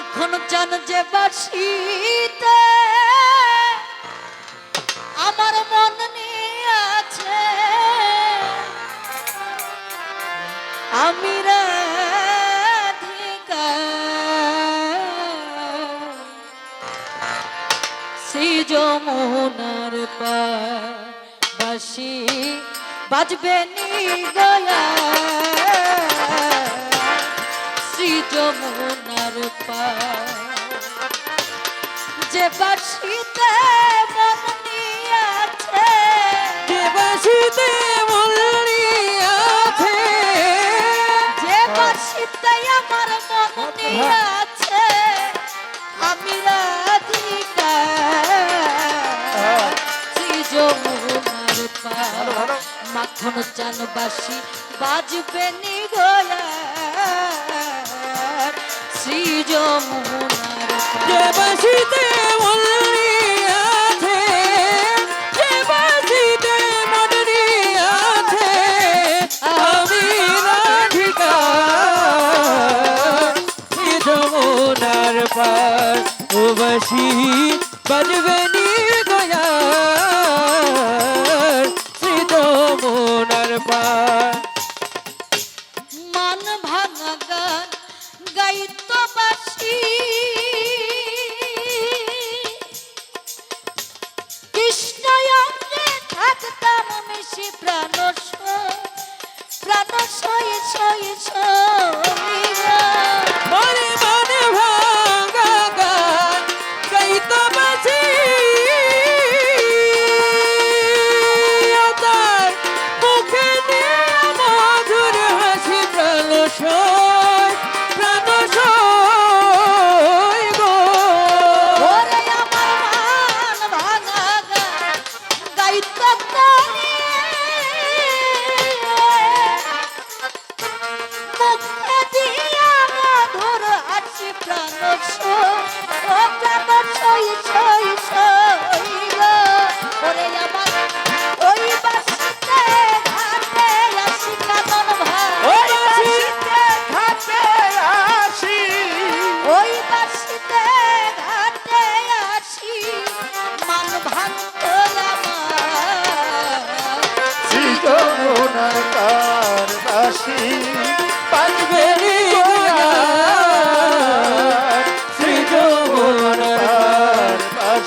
মাখন চান যে বাসিতে আমার মন নিয়ে আছে আমি যমুনার বাসি বাজবে নি গয়া শ্রী যমুনার পা যে বাসিতে মন নিয়ে আছে যে বাসিতে যে বাসিতে আমার মন নিয়ে আছে আমি রাধিকা শ্রী যমুনার পা মাখন চান বাসি বাজবে নি শ্রী যমুনার যে বাসিতে পার ও বাসি বাজবে নি গয়া শ্রী যমুনার পার।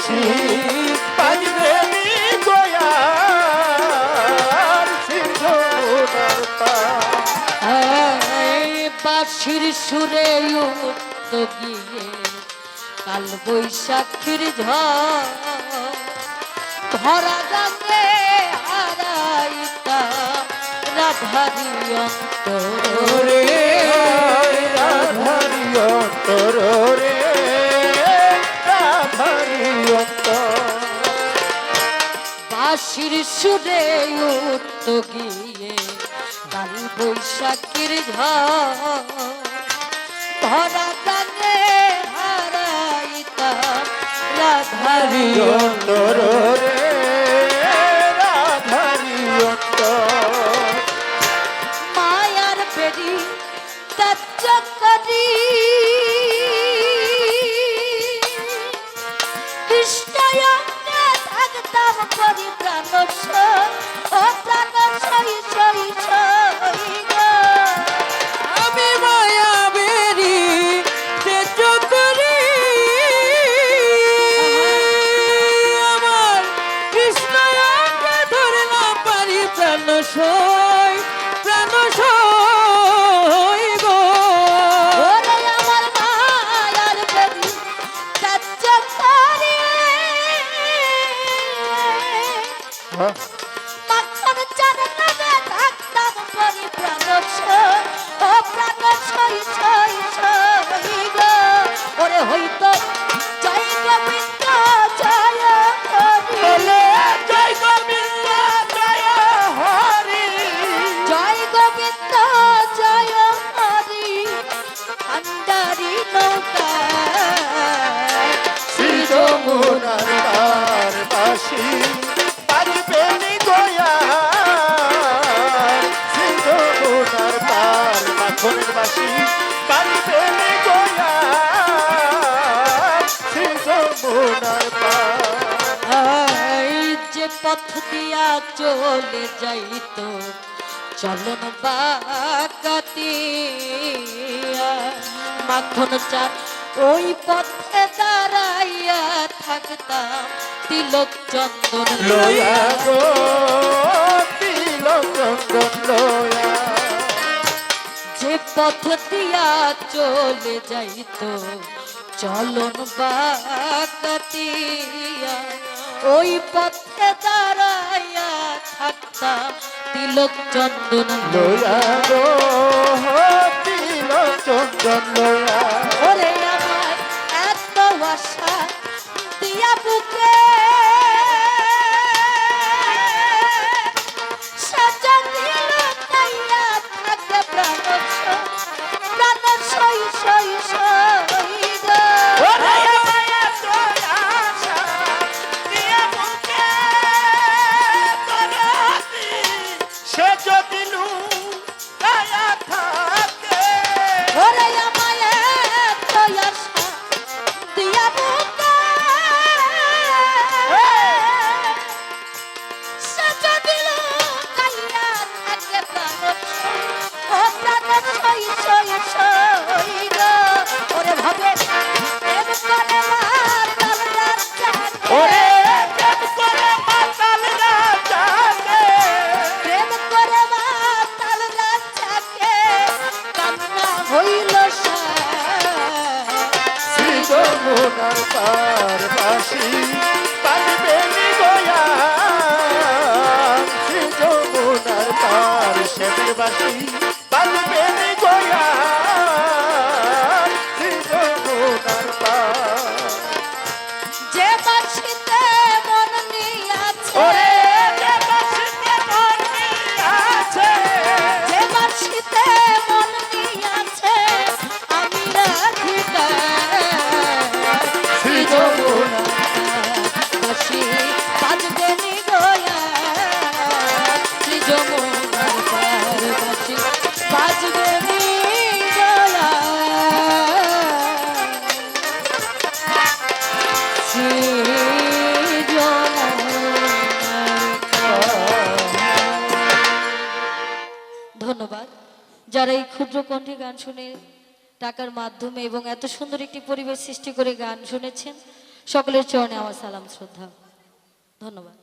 বাসি বাজবে নি গয়ার শ্রী যমুনার তার এই বাঁশির সুরে উঠত গিয়ে কাল বৈশাখীর ঝড়। ধরা গাঙ্গে হারাইতা রাধারি অন্তর। রে রাধারি অন্তর রে বাঁশির সুরে উঠত গিয়ে কাল বৈশাখীর ধরা গাঙ্গে হারাইতা রাধারি অন্তর। রাধারি অন্তর মায়ার পেরি তচ্চ করি কৃষ্ণয়ঙ্গে থাকতাম করি প্রাণ ও প্রাণ সই সই সই হইতো জয় গোবিন্দ জয় হরি। জয় গোবিন্দ জয় হরি। জয় গোবিন্দ জয় হরি। আন্দারি নৌকা। শ্রী যমুনার তার পথ দিয়া চলে যাইত। চলন বাকাতিয়া মাখন চার ওই পথে দাঁড়াইয়া থাকতাম। তিলক চন্দন লয়া। গো তিলক চন্দন লয়া। যে পথ দিয়া চলে যাইত চলন বাকাতিয়া ওই পথে দাঁড়াইয়া থাকতাম তিলক চন্দন লোয়া তিলক চন্দন লোয়া ওরে আমার এত আশা দিয়া বুকে যমুনার পার বাসি পারবে গোয়া। শ্রী যমুনার পার শ্যামের ধন্যবাদ। যারা এই ক্ষুদ্র কণ্ঠে গান শুনে টাকার মাধ্যমে এবং এত সুন্দর একটি পরিবেশ সৃষ্টি করে গান শুনেছেন, সকলের চরণে আমার সালাম, শ্রদ্ধা। ধন্যবাদ।